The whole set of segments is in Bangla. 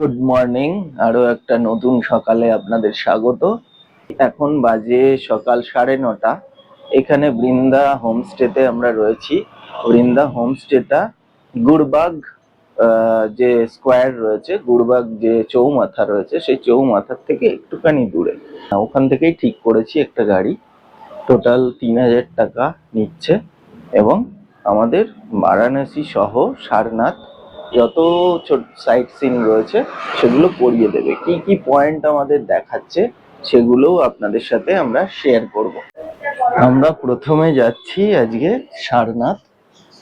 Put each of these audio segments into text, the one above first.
গুড মর্নিং আরও একটা নতুন সকালে আপনাদের স্বাগত। এখন বাজে সকাল সাড়ে নটা। এখানে বৃন্দা হোমস্টেতে আমরা রয়েছি। বৃন্দা হোমস্টেটা গুড়বাগ আহ, যে স্কোয়ার রয়েছে গুড়বাগ যে চৌমাথা রয়েছে সেই চৌমাথার থেকে একটুখানি দূরে। ওখান থেকেই ঠিক করেছি একটা গাড়ি। টোটাল তিন হাজার টাকা নিচ্ছে এবং আমাদের বারাণসী সহ সারনাথ যত ছোট সাইট সিন রয়েছে, সেগুলো করিয়ে দেবে। কি কি পয়েন্ট আমাদের দেখাচ্ছে, সেগুলোও আপনাদের সাথে আমরা শেয়ার করব। আমরা প্রথমে যাচ্ছি আজকে সারনাথ।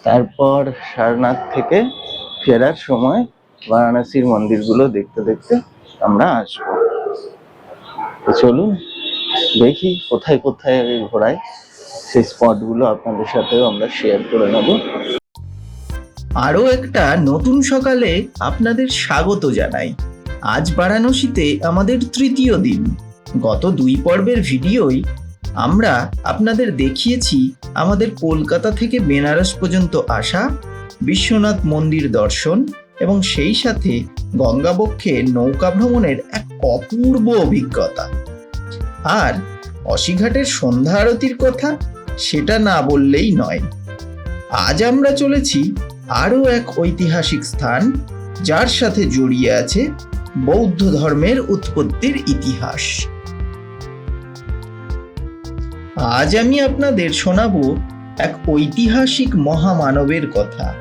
তারপর সারনাথ থেকে ফেরার সময় বারাণসীর মন্দিরগুলো দেখতে দেখতে আমরা আসব। তো চলুন, দেখি কোথায় কোথায় ঘোরায়। সেই স্পটগুলো আপনাদের সাথেও আমরা শেয়ার করে নেব। আরও একটা নতুন সকালে আপনাদের স্বাগত জানাই। আজ বারাণসীতে আমাদের তৃতীয় দিন। গত দুই পর্বের ভিডিওই আমরা আপনাদের দেখিয়েছি আমাদের কলকাতা থেকে বেনারস পর্যন্ত আসা, বিশ্বনাথ মন্দির দর্শন এবং সেই সাথে গঙ্গাবক্ষে নৌকা ভ্রমণের এক অপূর্ব অভিজ্ঞতা। আর অসিঘাটের সন্ধ্যা আরতির কথা সেটা না বললেই নয়। আজ আমরা চলেছি আরও এক ঐতিহাসিক স্থান, যার সাথে জড়িয়ে আছে বৌদ্ধ ধর্মের উৎপত্তির ইতিহাস। আজ আমি আপনাদের শোনাবো এক ঐতিহাসিক মহামানবের কথা,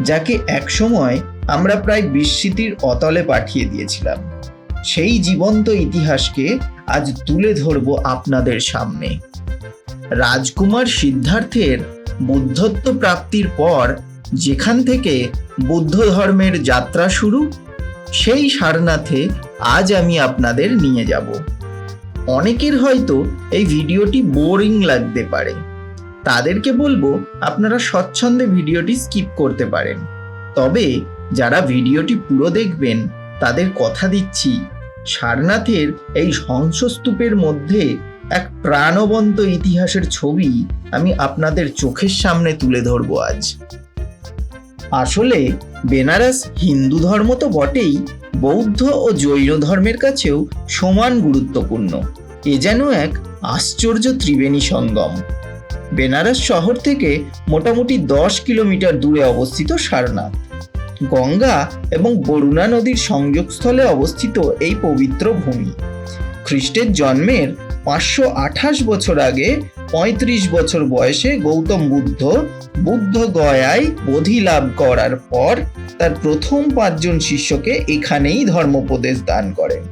যাকে একসময় আমরা প্রায় বিস্মৃতির অতলে পাঠিয়ে দিয়েছিলাম। সেই জীবন্ত ইতিহাসকে আজ তুলে ধরবো আপনাদের সামনে। রাজকুমার সিদ্ধার্থের বুদ্ধত্ব প্রাপ্তির পর যেখান থেকে বৌদ্ধ ধর্মের যাত্রা শুরু, সেই সারনাথে আজ আমি আপনাদের নিয়ে যাব। অনেকের হয়তো এই ভিডিওটি বোরিং লাগতে পারে। তাদেরকে বলব, আপনারা স্বচ্ছন্দে ভিডিওটি স্কিপ করতে পারেন। তবে যারা ভিডিওটি পুরো দেখবেন, তাদের কথা দিচ্ছি, সারনাথের এই ধ্বংসস্তূপের মধ্যে এক প্রাণবন্ত ইতিহাসের ছবি আমি আপনাদের চোখের সামনে তুলে ধরবো আজ। আসলে বেনারস হিন্দু ধর্ম তো বটেই, বৌদ্ধ ও জৈন ধর্মের কাছেও সমান গুরুত্বপূর্ণ। এ যেন এক আশ্চর্য ত্রিবেণী সঙ্গম। বেনারস শহর থেকে মোটামুটি দশ কিলোমিটার দূরে অবস্থিত সারনাথ। গঙ্গা এবং বরুণা নদীর সংযোগস্থলে অবস্থিত এই পবিত্র ভূমি। খ্রিস্টের জন্মের পাঁচশো আঠাশ বছর আগে, পঁয়ত্রিশ বছর বয়সে গৌতম বুদ্ধ বুদ্ধ গয়ায় বোধি লাভ করার পর তার প্রথম পাঁচজন শিষ্যকে এখানেই ধর্মোপদেশ দান করেন।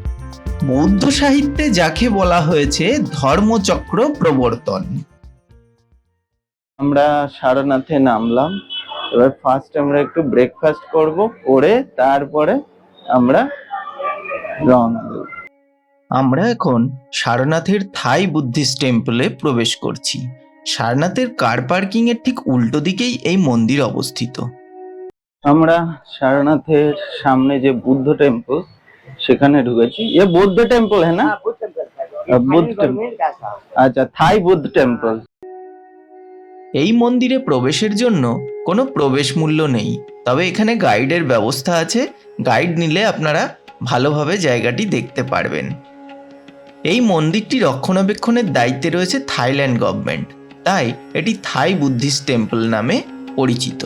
বৌদ্ধ সাহিত্যে যাকে বলা হয়েছে ধর্মচক্র প্রবর্তন। আমরা সারনাথে নামলাম, এবার ফার্স্ট আমরা একটু ব্রেকফাস্ট করব, করে তারপরে আমরা রওনা আমরা এখন সারনাথের থাই বুদ্ধিস্ট টেম্পলে প্রবেশ করছি। সারনাথের কার পার্কিং এর ঠিক উল্টো দিকেই এই মন্দির অবস্থিত। আমরা সারনাথের সামনে যে বুদ্ধ টেম্পল সেখানে ঢুকেছি। এ বৌদ্ধ টেম্পল হ্যাঁ না? বুদ্ধ টেম্পল আচ্ছা থাই বুদ্ধ টেম্পল। এই মন্দিরে প্রবেশের জন্য কোনো প্রবেশ মূল্য নেই। তবে এখানে গাইডের ব্যবস্থা আছে। গাইড নিলে আপনারা ভালোভাবে জায়গাটি দেখতে পারবেন। এই মন্দিরটি রক্ষণাবেক্ষণের দায়িত্বে রয়েছে থাইল্যান্ড গভর্নমেন্ট। তাই এটি থাই বুদ্ধিস্ট টেম্পল নামে পরিচিত।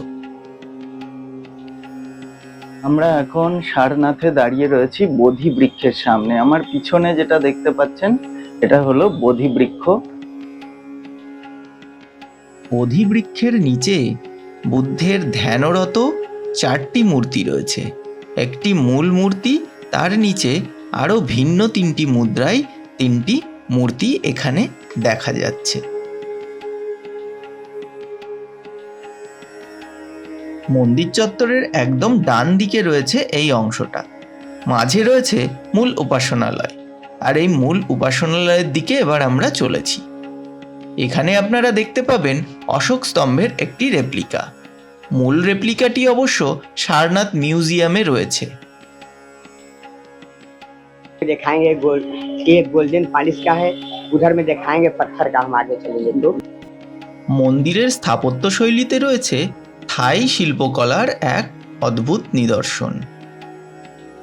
আমরা এখন সারনাথে দাঁড়িয়ে রয়েছি বোধি বৃক্ষের সামনে। আমার পিছনে যেটা দেখতে পাচ্ছেন এটা হলো বোধি বৃক্ষ। অধিবৃক্ষের নিচে বুদ্ধের ধ্যানরত চারটি মূর্তি রয়েছে। একটি মূল মূর্তি তার নিচে আরও ভিন্ন তিনটি মুদ্রায় তিনটি মূর্তি এখানে দেখা যাচ্ছে। মন্দির চত্বরের একদম ডান দিকে রয়েছে এই অংশটা। মাঝে রয়েছে মূল উপাসনালয়। আর এই মূল উপাসনালয়ের দিকে এবার আমরা চলেছি। এখানে আপনারা দেখতে পাবেন অশোক স্তম্ভের একটি রেপ্লিকা মূল রেপ্লিকাটি অবশ্য সারনাথ মিউজিয়ামে রয়েছে। दिखाएंगे गोल ये गोल्डन पॉलिश का है उधर में दिखाएंगे पत्थर का हम आगे चलेंगे तो মন্দিরের স্থাপত্যশৈলীতে রয়েছে থাই শিল্পকলার এক অদ্ভুত নিদর্শন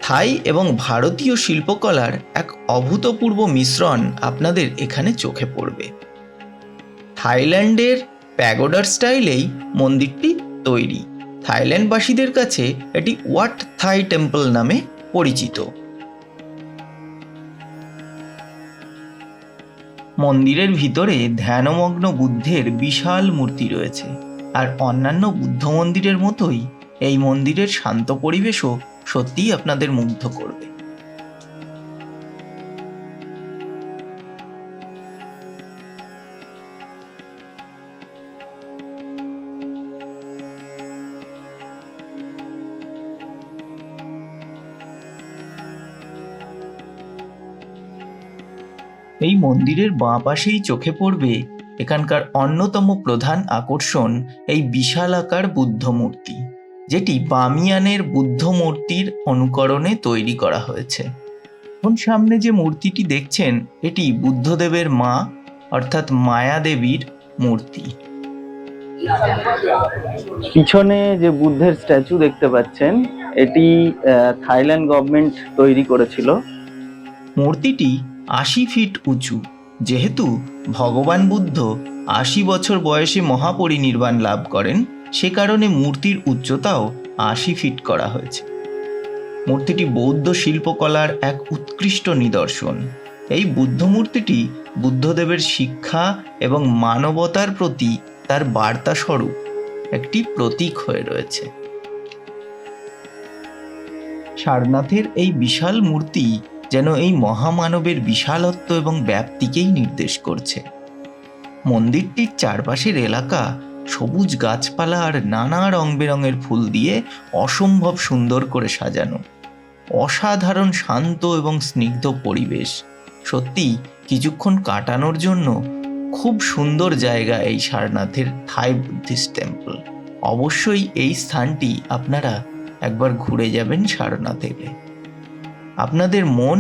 থাই এবং ভারতীয় শিল্পকলার এক অভূতপূর্ব মিশ্রণ আপনাদের এখানে চোখে পড়বে থাইল্যান্ডের প্যাগোডার স্টাইলেই মন্দিরটি তৈরি থাইল্যান্ডবাসীদের কাছে এটি ওয়াট থাই টেম্পল নামে পরিচিত মন্দিরের ভিতরে ধ্যানমগ্ন বুদ্ধের বিশাল মূর্তি রয়েছে। আর অন্যান্য বুদ্ধ মন্দিরের মতোই এই মন্দিরের শান্ত পরিবেশও সত্যিই আপনাদের মুগ্ধ করবে। এই মন্দিরের বাঁ পাশেই চোখে পড়বে এখানকার অন্যতম প্রধান আকর্ষণ এই বিশালাকার বুদ্ধ মূর্তি যেটি বামিয়ানের বুদ্ধ মূর্তির অনুকরণে তৈরি করা হয়েছে। এখন সামনে যে মূর্তিটি দেখছেন এটি বুদ্ধদেবের মা অর্থাৎ মায়া দেবীর মূর্তি। পিছনে যে বুদ্ধের স্ট্যাচু দেখতে পাচ্ছেন এটি আহ, থাইল্যান্ড গভর্নমেন্ট তৈরি করেছিল। মূর্তিটি আশি ফিট উঁচু। যেহেতু ভগবান বুদ্ধ আশি বছর বয়সে মহাপরিনির্বাণ লাভ করেন, সে কারণে মূর্তির উচ্চতাও আশি ফিট করা হয়েছে। মূর্তিটি বৌদ্ধ শিল্পকলার এক উৎকৃষ্ট নিদর্শন। এই বুদ্ধ মূর্তিটি বুদ্ধদেবের শিক্ষা এবং মানবতার প্রতি তার বার্তা স্বরূপ একটি প্রতীক হয়ে রয়েছে। সারনাথের এই বিশাল মূর্তি যেন এই মহামানবের বিশালত্ব এবং ব্যাপ্তিকেই নির্দেশ করছে। মন্দিরটির চারপাশের এলাকা সবুজ গাছপালা আর নানা রং বেরঙের ফুল দিয়ে অসম্ভব সুন্দর করে সাজানো। অসাধারণ শান্ত এবং স্নিগ্ধ পরিবেশ। সত্যি কিছুক্ষণ কাটানোর জন্য খুব সুন্দর জায়গা এই সারনাথের থাই বুদ্ধিস্ট টেম্পল। অবশ্যই এই স্থানটি আপনারা একবার ঘুরে যাবেন সারনাথ আপনাদের মন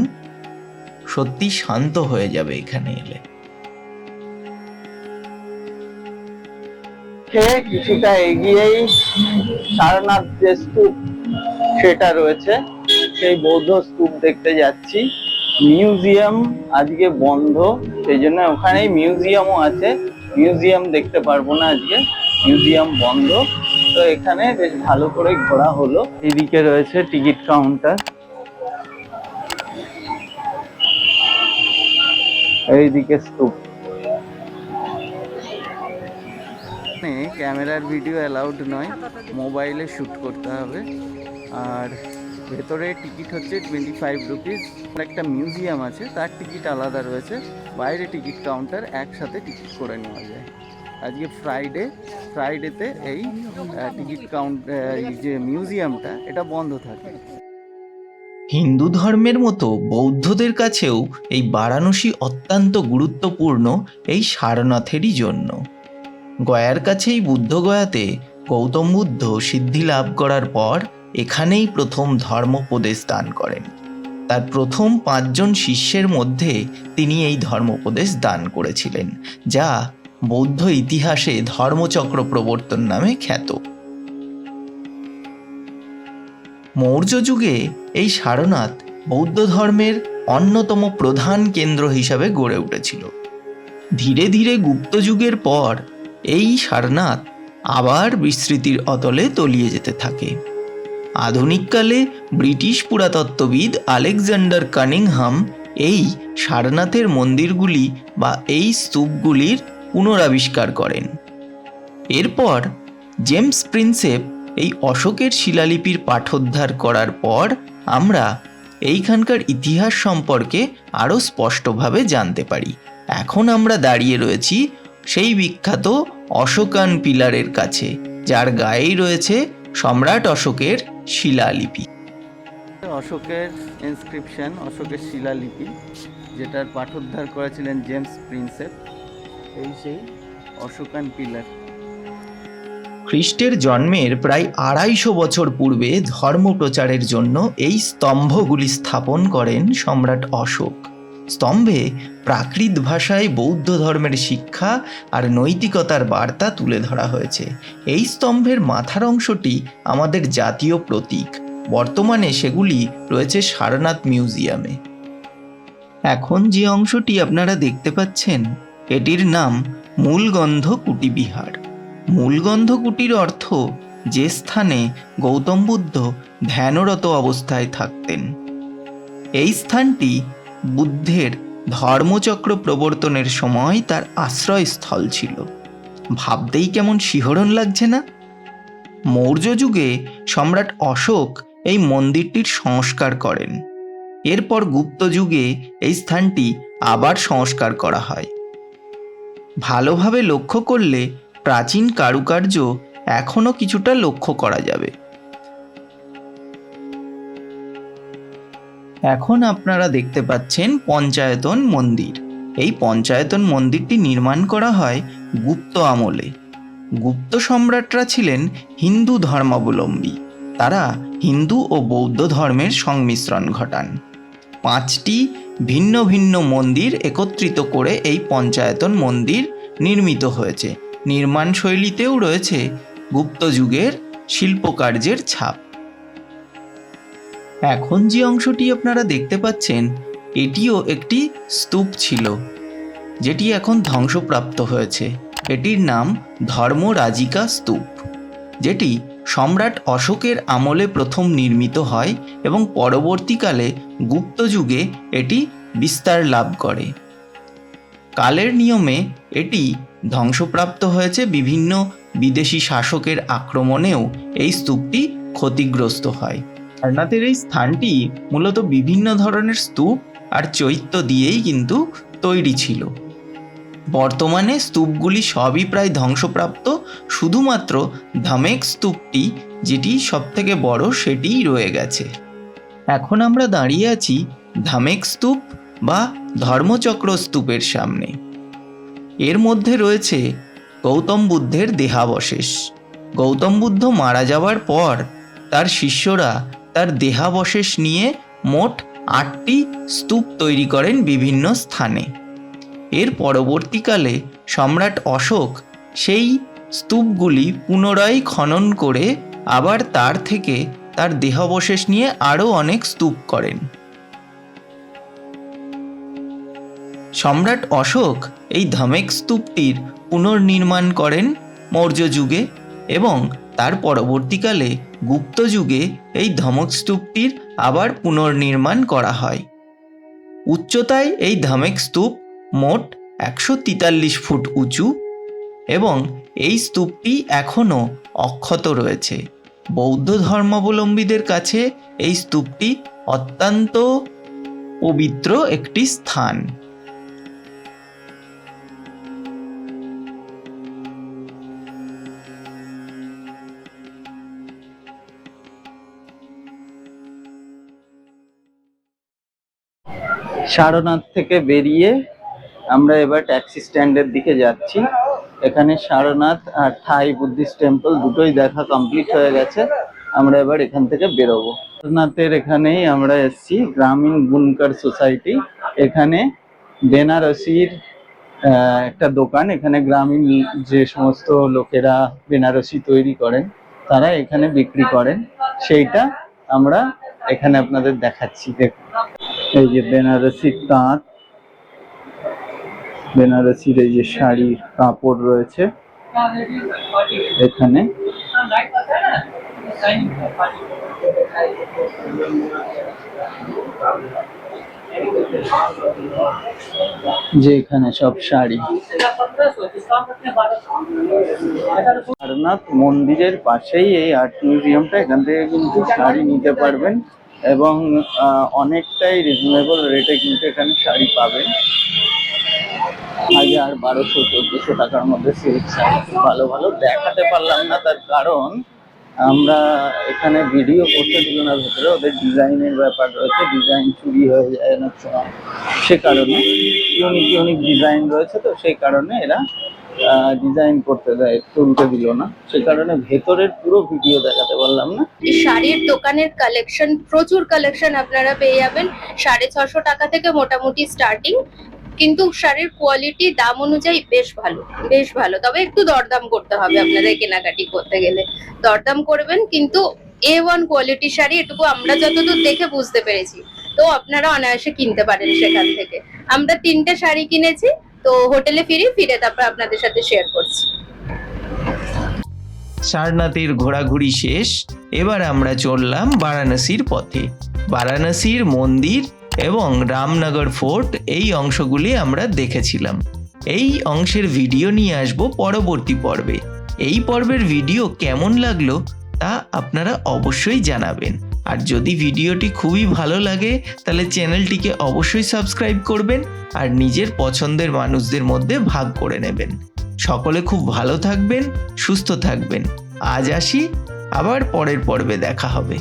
সত্যি শান্ত হয়ে যাবে এখানে এলে। খেয়ে কিছুটা এগিয়েই সারনাথ যে স্তূপ সেটা রয়েছে, সেই বৌদ্ধ স্তূপ দেখতে যাচ্ছি। মিউজিয়াম আজকে বন্ধ, সেই জন্য ওখানেই মিউজিয়ামও আছে। মিউজিয়াম দেখতে পারব না আজকে, মিউজিয়াম বন্ধ। তো এখানে বেশ ভালো করে ঘোরা হলো। এদিকে রয়েছে টিকিট কাউন্টার। এইদিকে স্তূপ ক্যামেরার ভিডিও অ্যালাউড নয় মোবাইলে শ্যুট করতে হবে। আর ভেতরে টিকিট হচ্ছে টোয়েন্টি ফাইভ রুপিস একটা মিউজিয়াম আছে, তার টিকিট আলাদা রয়েছে। বাইরে টিকিট কাউন্টার একসাথে টিকিট করে নেওয়া যায়। আজকে ফ্রাইডে ফ্রাইডেতে এই টিকিট কাউন্ট এই যে মিউজিয়ামটা এটা বন্ধ থাকে। হিন্দু ধর্মের মতো বৌদ্ধদের কাছেও এই বারাণসী অত্যন্ত গুরুত্বপূর্ণ এই সারনাথেরই জন্য। গয়ার কাছেই বুদ্ধগয়াতে গৌতম বুদ্ধ সিদ্ধি লাভ করার পর এখানেই প্রথম ধর্মোপদেশ দান করেন। তার প্রথম পাঁচজন শিষ্যের মধ্যে তিনি এই ধর্মোপদেশ দান করেছিলেন, যা বৌদ্ধ ইতিহাসে ধর্মচক্র প্রবর্তন নামে খ্যাত। মৌর্য যুগে এই সারনাথ বৌদ্ধ ধর্মের অন্যতম প্রধান কেন্দ্র হিসাবে গড়ে উঠেছিল। ধীরে ধীরে গুপ্ত যুগের পর এই সারনাথ আবার বিস্তৃতির অতলে তলিয়ে যেতে থাকে। আধুনিককালে ব্রিটিশ পুরাতত্ত্ববিদ আলেকজান্ডার কানিংহাম এই সারনাথের মন্দিরগুলি বা এই স্তূপগুলির পুনরাবিষ্কার করেন। এরপর জেমস প্রিন্সেপ এই অশোকের শিলালিপির পাঠোদ্ধার করার পর আমরা এইখানকার ইতিহাস সম্পর্কে আরও স্পষ্টভাবে জানতে পারি। এখন আমরা দাঁড়িয়ে রয়েছি সেই বিখ্যাত অশোকান পিলারের কাছে, যার গায়েই রয়েছে সম্রাট অশোকের শিলালিপি। অশোকের ইনস্ক্রিপশন অশোকের শিলালিপি, যেটার পাঠোদ্ধার করেছিলেন জেমস প্রিন্সেপ, এই সেই অশোকান পিলার। খ্রিস্টের জন্মের প্রায় আড়াইশো বছর পূর্বে ধর্ম প্রচারের জন্য এই স্তম্ভগুলি স্থাপন করেন সম্রাট অশোক। স্তম্ভে প্রাকৃত ভাষায় বৌদ্ধ ধর্মের শিক্ষা আর নৈতিকতার বার্তা তুলে ধরা হয়েছে। এই স্তম্ভের মাথার অংশটি আমাদের জাতীয় প্রতীক। বর্তমানে সেগুলি রয়েছে সারনাথ মিউজিয়ামে। এখন যে অংশটি আপনারা দেখতে পাচ্ছেন, এটির নাম মূলগন্ধ কুটিবিহার। মূলগন্ধ কুটির অর্থ যে স্থানে গৌতম বুদ্ধ ধ্যানরত অবস্থায় থাকতেন। এই স্থানটি বুদ্ধের ধর্মচক্র প্রবর্তনের সময় তার আশ্রয়স্থল ছিল। ভাবতেই কেমন শিহরণ লাগছে না? মৌর্য যুগে সম্রাট অশোক এই মন্দিরটির সংস্কার করেন। এরপর গুপ্ত যুগে এই স্থানটি আবার সংস্কার করা হয়। ভালোভাবে লক্ষ্য করলে প্রাচীন কারুকার্য এখনও কিছুটা লক্ষ্য করা যাবে। এখন আপনারা দেখতে পাচ্ছেন পঞ্চায়তন মন্দির। এই পঞ্চায়তন মন্দিরটি নির্মাণ করা হয় গুপ্ত আমলে। গুপ্ত সম্রাটরা ছিলেন হিন্দু ধর্মাবলম্বী। তারা হিন্দু ও বৌদ্ধ ধর্মের সংমিশ্রণ ঘটান। পাঁচটি ভিন্ন ভিন্ন মন্দির একত্রিত করে এই পঞ্চায়তন মন্দির নির্মিত হয়েছে। নির্মাণ শৈলীতেও রয়েছে গুপ্ত যুগের শিল্পকার্যের ছাপ। এখন যে অংশটি আপনারা দেখতে পাচ্ছেন, এটিও একটি স্তূপ ছিল, যেটি এখন ধ্বংসপ্রাপ্ত হয়েছে। এটির নাম ধর্মরাজিকা স্তূপ, যেটি সম্রাট অশোকের আমলে প্রথম নির্মিত হয় এবং পরবর্তীকালে গুপ্ত যুগে এটি বিস্তার লাভ করে। কালের নিয়মে এটি ধ্বংসপ্রাপ্ত হয়েছে বিভিন্ন বিদেশি শাসকের আক্রমণেও এই স্তূপটি ক্ষতিগ্রস্ত হয়। সারনাথের এই স্থানটি মূলত বিভিন্ন ধরনের স্তূপ আর চৈত্য দিয়েই কিন্তু তৈরি ছিল। বর্তমানে স্তূপগুলি সবই প্রায় ধ্বংসপ্রাপ্ত, শুধুমাত্র ধামেক স্তূপটি যেটি সবথেকে বড় সেটিই রয়ে গেছে। এখন আমরা দাঁড়িয়ে আছি ধামেক স্তূপ বা ধর্মচক্র স্তূপের সামনে। এর মধ্যে রয়েছে গৌতম বুদ্ধের দেহাবশেষ। গৌতম বুদ্ধ মারা যাওয়ার পর তার শিষ্যরা তার দেহাবশেষ নিয়ে মোট আটটি স্তূপ তৈরি করেন বিভিন্ন স্থানে। এর পরবর্তীকালে সম্রাট অশোক সেই স্তূপগুলি পুনরায় খনন করে আবার তার থেকে তার দেহাবশেষ নিয়ে আরও অনেক স্তূপ করেন। সম্রাট অশোক এই ধামেক স্তূপটির পুনর্নির্মাণ করেন মৌর্য যুগে এবং তার পরবর্তীকালে গুপ্ত যুগে এই ধমক স্তূপটির আবার পুনর্নির্মাণ করা হয়। উচ্চতায় এই ধামেক স্তূপ মোট একশো তেতাল্লিশ ফুট উঁচু এবং এই স্তূপটি এখনও অক্ষত রয়েছে। বৌদ্ধ ধর্মাবলম্বীদের কাছে এই স্তূপটি অত্যন্ত পবিত্র একটি স্থান। সারনাথ থেকে বেরিয়ে আমরা এবার ট্যাক্সি স্ট্যান্ডের দিকে যাচ্ছি। এখানে সারনাথ আর থাই বুদ্ধিস্ট টেম্পল দুটোই দেখা কমপ্লিট হয়ে গেছে। আমরা এবার এখান থেকে বেরোবো। সারনাথের এখানেই আমরা এসেছি গ্রামীণ বুনকার সোসাইটি। এখানে বেনারসির একটা দোকান। এখানে গ্রামীণ যে সমস্ত লোকেরা বেনারসি তৈরি করেন, তারা এখানে বিক্রি করেন। সেইটা আমরা এখানে আপনাদের দেখাচ্ছি। দেখুন। এই যে বেনারসি তাঁত, বেনারসির এই যে শাড়ির কাপড় রয়েছে এখানে। যে এখানে সব শাড়ি। সারনাথ মন্দিরের পাশেই এই আর্ট মিউজিয়ামটা, এখান থেকে কিন্তু শাড়ি নিতে পারবেন। এবং অনেকটাই রিজনেবল রেটে কিন্তু এখানে শাড়ি পাবেন। হাজার বারোশো, চোদ্দশো টাকার মধ্যে সিল্ক শাড়ি। ভালো ভালো দেখাতে পারলাম না তার কারণ, আমরা এখানে ভিডিও করতে দিল না ভেতরে, ওদের ডিজাইনের ব্যাপার রয়েছে, ডিজাইন চুরি হয়ে যায় সময়। সে কারণে ইউনিক ইউনিক ডিজাইন রয়েছে তো, সেই কারণে এরা ডিজাইন করতে দেয়, তুলতে দিল না। সে কারণে ভেতরের পুরো ভিডিও দেখাতে পারলাম না। শাড়ির দোকানের কালেকশন প্রচুর কালেকশন আপনারা পেয়ে যাবেন। সাড়ে ছশো টাকা থেকে মোটামুটি স্টার্টিং কিন্তু শাড়ির কোয়ালিটি দাম অনুযায়ী বেশ ভালো বেশ ভালো। তবে একটু দরদাম করতে হবে আপনাদের কেনাকাটি করতে গেলে। দরদাম করবেন, কিন্তু এ ওয়ান কোয়ালিটি শাড়ি, এটুকু আমরা যতদূর দেখে বুঝতে পেরেছি। তো আপনারা অনায়াসে কিনতে পারেন সেখান থেকে। আমরা তিনটে শাড়ি কিনেছি তো হোটেলে ফিরি, ফিরে তারপর আপনাদের সাথে শেয়ার করছি। সারনাথের ঘোরাঘুরি শেষ, এবার আমরা চললাম বারাণসীর পথে। বারাণসীর মন্দির এবং রামনগর ফোর্ট এই অংশগুলি আমরা দেখেছিলাম। এই অংশের ভিডিও নিয়ে আসব পরবর্তী পর্বে। এই পর্বের ভিডিও কেমন লাগল তা আপনারা অবশ্যই জানাবেন। আর যদি ভিডিওটি খুবই ভালো লাগে, তাহলে চ্যানেলটিকে অবশ্যই সাবস্ক্রাইব করবেন আর নিজের পছন্দের মানুষদের মধ্যে ভাগ করে নেবেন। সকলে খুব ভালো থাকবেন, সুস্থ থাকবেন। আজ আসি, আবার পরের পর্বে দেখা হবে।